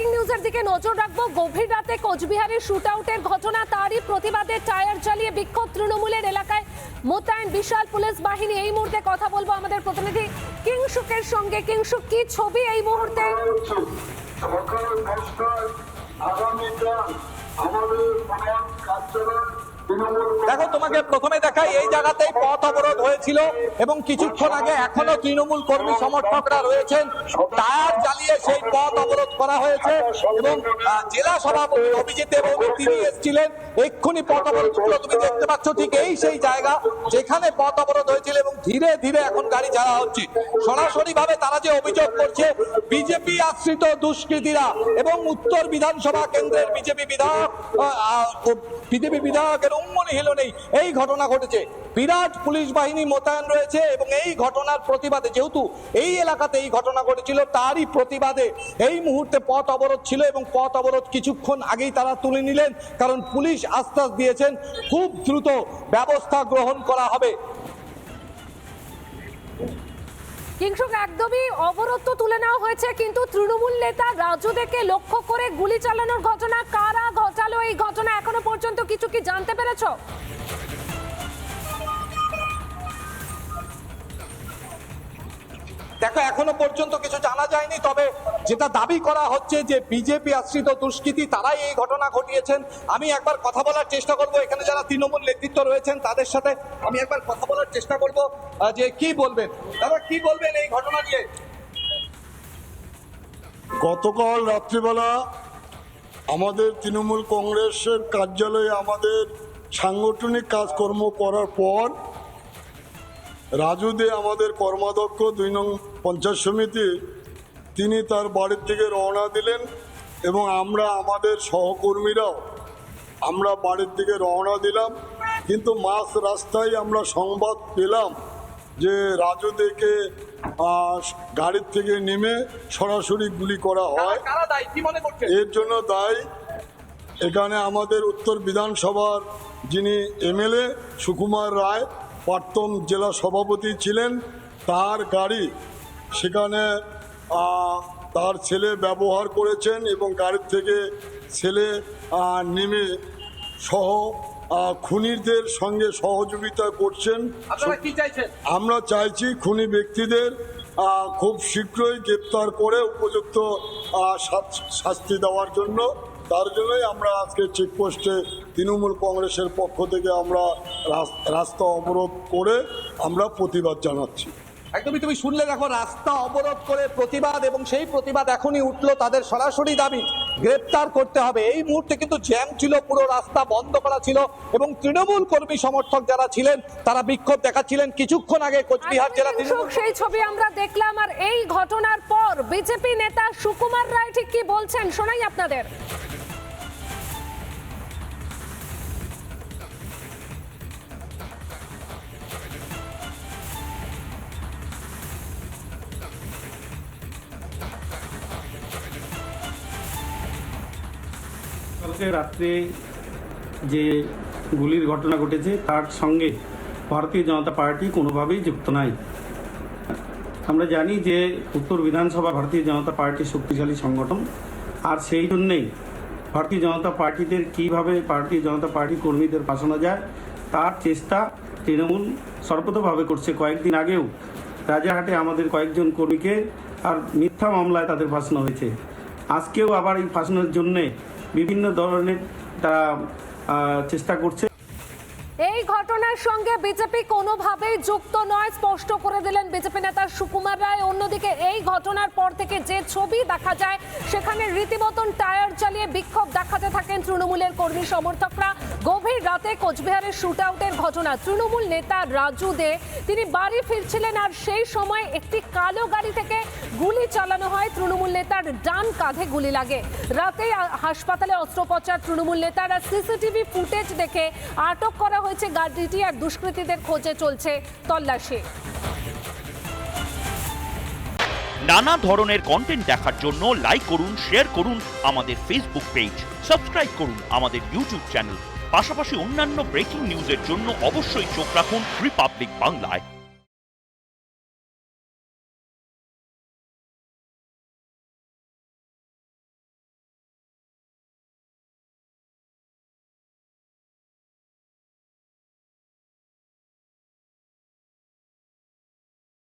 Breaking নিউজের দিকে নজর রাখব। গভীর রাতে কোচবিহারের শুট আউটের ঘটনা, তারই প্রতিবাদে টায়ার চালিয়ে বিক্ষোভ তৃণমূলের এলাকায়। মোতায়েন বিশাল পুলিশ বাহিনী, এই মুহূর্তে কথা বলব আমাদের প্রতিনিধি কিংসুকের সঙ্গে। কিংসুক কি ছবি এই মুহূর্তে? আমাদের তৃণমূল দেখো, তোমাকে প্রথমে দেখাই, এই জায়গাতেই পথ অবরোধ হয়েছিল এবং কিছুক্ষণ আগে এখনও তৃণমূল কর্মী সমর্থকরা রয়েছেন। টায়ার জ্বালিয়ে সেই পথ অবরোধ করা হয়েছে এবং জেলা সভাপতি অভিজিৎ দেববর্মা তিনি এসেছিলেন। এক্ষুনি পথ অবরোধগুলো তুমি দেখতে পাচ্ছ, ঠিক এই সেই জায়গা যেখানে পথ অবরোধ হয়েছিল এবং ধীরে ধীরে এখন গাড়ি ছাড়া হচ্ছে। সরাসরি ভাবে তারা যে অভিযোগ করছে, বিজেপি আশ্রিত দুষ্কৃতীরা এবং উত্তর বিধানসভা কেন্দ্রের বিজেপি বিধায়ক বিজেপি বিধায়কের উম্মনি হিল নেই। এই ঘটনা ঘটেছে। বিরাট পুলিশ বাহিনী মোতায়েন রয়েছে এবং এই ঘটনার প্রতিবাদে, যেহেতু এই এলাকাতে এই ঘটনা ঘটেছিল, তারই প্রতিবাদে এই মুহূর্তে পথ অবরোধ ছিল এবং পথ অবরোধ কিছুক্ষণ আগেই তারা তুলে নিলেন, কারণ পুলিশ আশ্বাস দিয়েছেন খুব দ্রুত ব্যবস্থা গ্রহণ করা হবে। কিংসুক, একদমই অবরোধ তো তুলে নেওয়া হয়েছে, কিন্তু তৃণমূল নেতা রাজুদেকে লক্ষ্য করে গুলি চালানোর ঘটনা, কারা ঘটালো এই ঘটনা এখনও পর্যন্ত কিছু কি জানতে পেরেছ? দেখো, এখনও পর্যন্ত কিছু জানা যায়নি, তবে যেটা দাবি করা হচ্ছে যে বিজেপি আশ্রিত দুষ্কৃতী তারাই এই ঘটনা ঘটিয়েছেন। আমি একবার কথা বলার চেষ্টা করব, এখানে যারা তৃণমূল নেতৃত্ব রয়েছেন, তাদের সাথে আমি একবার কথা বলার চেষ্টা করব যে কি বলবেন? দাদা, কি বলবেন এই ঘটনা নিয়ে? গতকাল রাত্রিবেলা আমাদের তৃণমূল কংগ্রেসের কার্যালয়ে আমাদের সাংগঠনিক কাজকর্ম করার পর রাজু দে আমাদের কর্মাধ্যক্ষ দুই নং পঞ্চায়েত সমিতি তিনি তার বাড়ির থেকে রওনা দিলেন এবং আমরা আমাদের সহকর্মীরাও আমরা বাড়ির দিকে রওনা দিলাম। কিন্তু মাঝ রাস্তায় আমরা সংবাদ পেলাম যে রাজু দেকে গাড়ির থেকে নেমে সরাসরি গুলি করা হয়। এর জন্য দায়ী এখানে আমাদের উত্তর বিধানসভার যিনি এমএলএ সুকুমার রায় প্রাক্তন জেলা সভাপতি ছিলেন তার গাড়ি সেখানে তার ছেলে ব্যবহার করেছেন এবং গাড়ির থেকে ছেলে নেমে সহ খুনিদের সঙ্গে সহযোগিতা করছেন। আমরা চাইছি খুনি ব্যক্তিদের খুব শীঘ্রই গ্রেপ্তার করে উপযুক্ত শাস্তি দেওয়ার জন্য। তার জন্যই আমরা আজকে চেকপোস্টে তৃণমূল কংগ্রেসের পক্ষ থেকে আমরা রাস- রাস্তা অবরোধ করে আমরা প্রতিবাদ জানাচ্ছি। একদমই তুমি শুনলে দেখো রাস্তা অবরোধ করে প্রতিবাদ এবং সেই প্রতিবাদ এখনই উঠল তাদের সরাসরি দাবি গ্রেপ্তার করতে হবে। এই মুহূর্তে কিন্তু জ্যাম ছিল পুরো রাস্তা বন্ধ করা ছিল এবং তৃণমূল কর্মী সমর্থক যারা ছিলেন তারা বিক্ষোভ দেখাচ্ছিলেন কিছুক্ষণ আগে কোচবিহার জেলা সেই ছবি আমরা দেখলাম। আর এই ঘটনার পর বিজেপি নেতা সুকুমার রায় ঠিক কি বলছেন? শোনাই আপনাদের। কালকে রাত্রে যে গুলির ঘটনা ঘটেছে, তার সঙ্গে ভারতীয় জনতা পার্টি কোনোভাবেই যুক্ত নাই। আমরা জানি যে উত্তর বিধানসভা ভারতীয় জনতা পার্টি শক্তিশালী সংগঠন, আর সেই জন্যেই ভারতীয় জনতা পার্টিদের কীভাবে ভারতীয় জনতা পার্টি কর্মীদের ফাঁসানো যায়, তার চেষ্টা তৃণমূল সর্বতভাবে করছে। কয়েকদিন আগেও রাজাহাটে আমাদের কয়েকজন কর্মীকে আর মিথ্যা মামলায় তাদের ফাঁসানো হয়েছে। আজকেও আবার এই ফাঁসানোর জন্যে বিভিন্ন ধরনের তারা চেষ্টা করছে। ঘটনার সঙ্গে বিজেপি কোনোভাবেই যুক্ত নয়, স্পষ্ট করে দিলেন বিজেপি নেতা সুকুমার রায়। অন্যদিকে এই ঘটনার পর থেকে যে ছবি দেখা যায়, সেখানে রীতিমতন টায়ার চালিয়ে বিক্ষোভ দেখাতে থাকেন তৃণমূলের কর্মী সমর্থকরা। গভীর রাতে কোচবিহারের শুট আউটের ঘটনা। তৃণমূল নেতা রাজু দে, তিনি বাড়ি ফিরছিলেন আর সেই সময় একটি কালো গাড়ি থেকে গুলি চালানো হয়। তৃণমূল নেতার ডান কাঁধে গুলি লাগে। রাতে হাসপাতালে অস্ত্রোপচার। তৃণমূল নেতারা সিসিটিভি ফুটেজ দেখে আটক করা হয়েছে গাড়িটি আর দুষ্কৃতীদের খোঁজে চলছে তল্লাশি। নানা ধরনের কন্টেন্ট দেখার জন্য লাইক করুন শেয়ার করুন আমাদের ফেসবুক পেজ সাবস্ক্রাইব করুন আমাদের ইউটিউব চ্যানেল পাশাপাশি অন্যান্য ব্রেকিং নিউজের জন্য অবশ্যই চোখ রাখুন রিপাবলিক বাংলায়